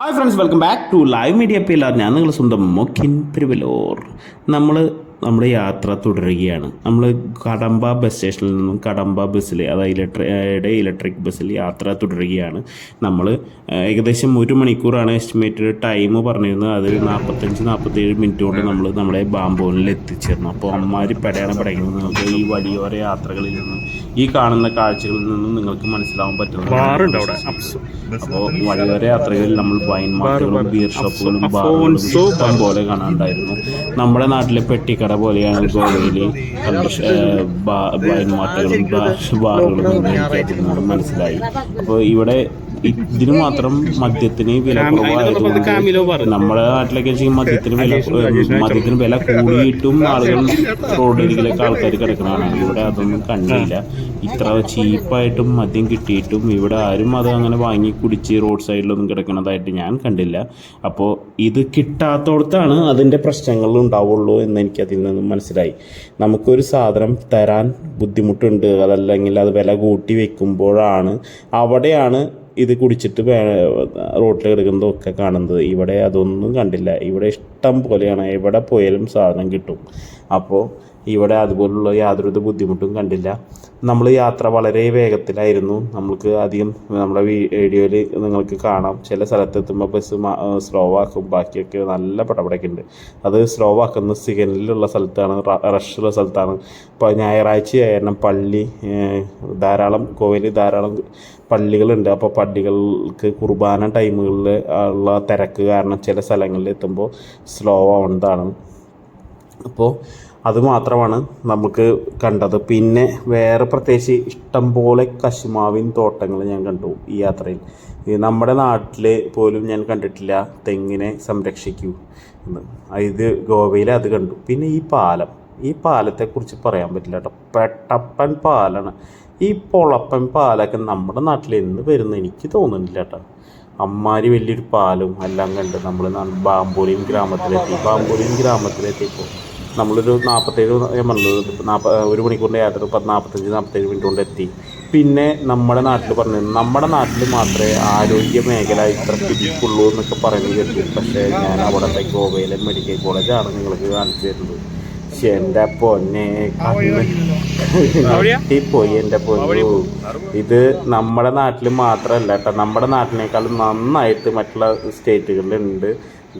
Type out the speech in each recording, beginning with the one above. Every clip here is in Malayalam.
Hi friends welcome back to live media pillar ഞാൻ നിങ്ങളുടെ സ്വന്തം മൊക്കിൻ പെരുവലോർ. നമ്മൾ നമ്മുടെ യാത്ര തുടരുകയാണ്. നമ്മൾ കടമ്പ ബസ് സ്റ്റേഷനിൽ നിന്നും കടമ്പ ബസ്സിൽ അതായത് ഇലക്ട്രിയുടെ ഇലക്ട്രിക് ബസ്സിൽ യാത്ര തുടരുകയാണ്. നമ്മൾ ഏകദേശം ഒരു മണിക്കൂറാണ് എസ്റ്റിമേറ്റഡ് ടൈം പറഞ്ഞിരുന്നത്. അത് നാൽപ്പത്തഞ്ച് നാൽപ്പത്തേഴ് മിനിറ്റ് കൊണ്ട് നമ്മൾ നമ്മുടെ ബാംബോനിൽ എത്തിച്ചേർന്നു അപ്പോൾ അമ്മമാർ പെടയാണ് പടയുന്നത് നമുക്ക് ഈ വലിയോര യാത്രകളിൽ നിന്നും ഈ കാണുന്ന കാഴ്ചകളിൽ നിന്നും നിങ്ങൾക്ക് മനസ്സിലാവാൻ പറ്റുന്നത് അപ്പോൾ വഴിയോര യാത്രകളിൽ നമ്മൾ വൈൻ മാർട്ടുകളും ബിയർ ഷോപ്പുകളും ബാറുകളും ഇഷ്ടം പോലെ കാണാണ്ടായിരുന്നു. നമ്മുടെ നാട്ടിലെ പെട്ടിക്കട പോലെയാണ് ഗോവയിൽ വൈൻ മാർട്ടുകളും ബാറുകളും എന്ന് എനിക്ക് അതിൽ നിന്ന് മനസ്സിലായി. അപ്പോൾ ഇവിടെ ഇതിന് മാത്രം മദ്യത്തിന് വില കുറവായതുകൊണ്ട് നമ്മുടെ നാട്ടിലൊക്കെ വെച്ചാൽ മദ്യത്തിന് വില മദ്യത്തിന് വില കൂടിയിട്ടും ആളുകൾ റോഡരികിലൊക്കെ ആൾക്കാർ കിടക്കണതാണ്. ഇവിടെ അതൊന്നും കണ്ടില്ല. ഇത്ര ചീപ്പായിട്ടും മദ്യം കിട്ടിയിട്ടും ഇവിടെ ആരും അത് അങ്ങനെ വാങ്ങി കുടിച്ച് റോഡ് സൈഡിലൊന്നും കിടക്കുന്നതായിട്ട് ഞാൻ കണ്ടില്ല. അപ്പോൾ ഇത് കിട്ടാത്തോടത്താണ് അതിന്റെ പ്രശ്നങ്ങൾ ഉണ്ടാവുള്ളൂ എന്ന് എനിക്ക് അതിൽ നിന്നും മനസ്സിലായി. നമുക്കൊരു സാധനം തരാൻ ബുദ്ധിമുട്ടുണ്ട്. അതല്ലെങ്കിൽ അത് വില കൂട്ടി വെക്കുമ്പോഴാണ് അവിടെയാണ് ഇത് കുടിച്ചിട്ട് റോട്ടിൽ കിടക്കുന്നതൊക്കെ കാണുന്നത്. ഇവിടെ അതൊന്നും കണ്ടില്ല. ഇവിടെ ഇഷ്ടം പോലെയാണ്. എവിടെ പോയാലും സാധനം കിട്ടും. അപ്പോൾ ഇവിടെ അതുപോലുള്ള യാതൊരുവിധ ബുദ്ധിമുട്ടും കണ്ടില്ല. നമ്മൾ യാത്ര വളരെ വേഗത്തിലായിരുന്നു. നമ്മൾക്ക് അധികം നമ്മുടെ വീഡിയോയിൽ നിങ്ങൾക്ക് കാണാം. ചില സ്ഥലത്തെത്തുമ്പോൾ ബസ് സ്ലോ ആക്കും. ബാക്കിയൊക്കെ നല്ല പടപടക്കുണ്ട് അത് സ്ലോ ആക്കുന്ന സിഗ്നലിലുള്ള സ്ഥലത്താണ്. റഷുള്ള സ്ഥലത്താണ്. ഇപ്പോൾ ഞായറാഴ്ച കാരണം പള്ളി ധാരാളം കോവിൽ ധാരാളം പള്ളികളുണ്ട്. അപ്പോൾ പള്ളികൾക്ക് കുർബാന ടൈമുകളിൽ ഉള്ള തിരക്ക് കാരണം ചില സ്ഥലങ്ങളിൽ എത്തുമ്പോൾ സ്ലോ ആവുന്നതാണ്. അപ്പോൾ അത് മാത്രമാണ് നമുക്ക് കണ്ടത്. പിന്നെ വേറെ പ്രത്യേകിച്ച് ഇഷ്ടംപോലെ കശുമാവിൻ തോട്ടങ്ങൾ ഞാൻ കണ്ടു ഈ യാത്രയിൽ. നമ്മുടെ നാട്ടിൽ പോലും ഞാൻ കണ്ടിട്ടില്ല തെങ്ങിനെ സംരക്ഷിക്കൂ എന്ന്. ഇത് ഗോവയിൽ അത് കണ്ടു. പിന്നെ ഈ പാലം. ഈ പാലത്തെക്കുറിച്ച് പറയാൻ പറ്റില്ല കേട്ടോ. പെട്ടപ്പൻ പാലാണ്. ഈ പൊളപ്പൻ പാലൊക്കെ നമ്മുടെ നാട്ടിൽ എന്ന് വരുന്ന എനിക്ക് തോന്നുന്നില്ല കേട്ടോ. അമ്മാരി വലിയൊരു പാലും എല്ലാം കണ്ട് നമ്മൾ ബാമ്പൂരിയും ഗ്രാമത്തിലെത്തി. ബാമ്പൂരിയും ഗ്രാമത്തിലെത്തിയപ്പോൾ നമ്മളൊരു നാൽപ്പത്തേഴ് ഞാൻ പറഞ്ഞത് നാൽപ്പ ഒരു മണിക്കൂറിന്റെ യാത്ര പത്ത് നാൽപ്പത്തഞ്ച് നാൽപ്പത്തേഴ് മിനിറ്റ് കൊണ്ട് എത്തി. പിന്നെ നമ്മുടെ നാട്ടിൽ പറഞ്ഞത് നമ്മുടെ നാട്ടിൽ മാത്രമേ ആരോഗ്യ മേഖല ഇത്ര പിടിക്കുള്ളൂ എന്നൊക്കെ പറയുന്നത് കേട്ടു. പക്ഷേ ഞാൻ അവിടുത്തെ ഗോവയിലെ മെഡിക്കൽ കോളേജാണ് നിങ്ങൾക്ക് കാണിച്ചു തരുന്നത്. പക്ഷെ എന്റെ പൊന്നെ പോയി എന്റെ പൊന്നു. ഇത് നമ്മുടെ നാട്ടിൽ മാത്രമല്ല കേട്ടോ. നമ്മുടെ നാട്ടിനേക്കാളും നന്നായിട്ട് മറ്റുള്ള സ്റ്റേറ്റുകളിലുണ്ട്.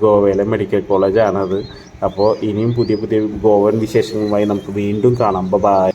ഗോവയിലെ മെഡിക്കൽ കോളേജാണത്. അപ്പോൾ ഇനിയും പുതിയ പുതിയ ഗോവൻ വിശേഷങ്ങളുമായി നമുക്ക് വീണ്ടും കാണാം. ബൈ